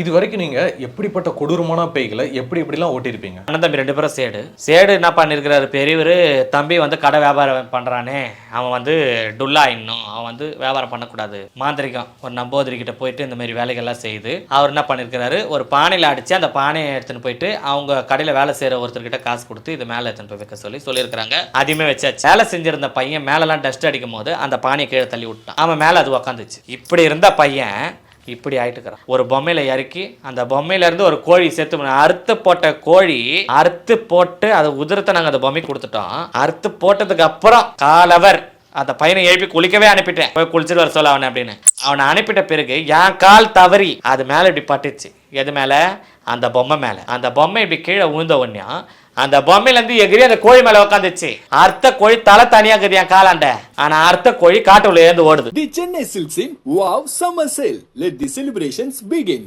இது வரைக்கும் நீங்க எப்படிப்பட்ட கொடூரமான பேய்களை எப்படி எப்படிலாம் ஓட்டியிருப்பீங்க? அண்ணன் தம்பி ரெண்டு பேரும் சேடு. சேடு என்ன பண்ணியிருக்கிறாரு பெரியவர் தம்பி வந்து கடை வியாபாரம் பண்ணுறானே அவன் வந்து டுல்லா இன்னும். அவன் வந்து வியாபாரம் பண்ணக்கூடாது. மாந்திரிகம். ஒரு நம்போதரி கிட்ட போயிட்டு இந்த மாதிரி வேலைகள்லாம் செய்து அவர் என்ன பண்ணிருக்கிறாரு ஒரு பானையில் அடித்து அந்த பானையை எடுத்துன்னு போயிட்டு அவங்க கடையில் வேலை செய்கிற ஒருத்தர்கிட்ட காசு கொடுத்து இது மேலே எடுத்துன்னு போய் வைக்க சொல்லி சொல்லியிருக்கிறாங்க. அதையுமே வச்சாச்சு. வேலை செஞ்சிருந்த பையன் மேலெல்லாம் டஸ்ட் அடிக்கும் போது அந்த பானையை கீழே தள்ளி விட்டான். அவன் மேலே அது உக்காந்துச்சு. இப்படி இருந்த பையன் இப்படி ஆயிட்டுக்கிறான் ஒரு பொம்மையில இறக்கி அந்த பொம்மையில இருந்து ஒரு கோழி சேர்த்து அறுத்து போட்ட கோழி அறுத்து போட்டு அதை உதிரத்தை நாங்க அந்த பொம்மைக்கு கொடுத்துட்டோம். அறுத்து போட்டதுக்கு அப்புறம் காலவர் அந்த பையனை எழுப்பி குளிக்கவே அனுப்பிட்டேன். போய் குளிச்சுட்டு வர சொல்ல அவனை அப்படின்னு. அவனை அனுப்பிட்ட பிறகு என் கால் தவறி அது மேல இப்படி பட்டுச்சு. எது மேலே? அந்த பொம்மை மேலே. அந்த பொம்மை இப்படி கீழே விழுந்த உடனே அந்த பொம்மையிலேருந்து எகிரி அந்த கோழி மேலே உட்காந்துச்சு அர்த்த கோழி தலை தனியாக இருக்குது என் காலாண்ட. ஆனா அர்த்த கோழி காட்டுள்ள ஏந்து ஓடுது. The Chennai Silks wow summer sale let the celebrations begin.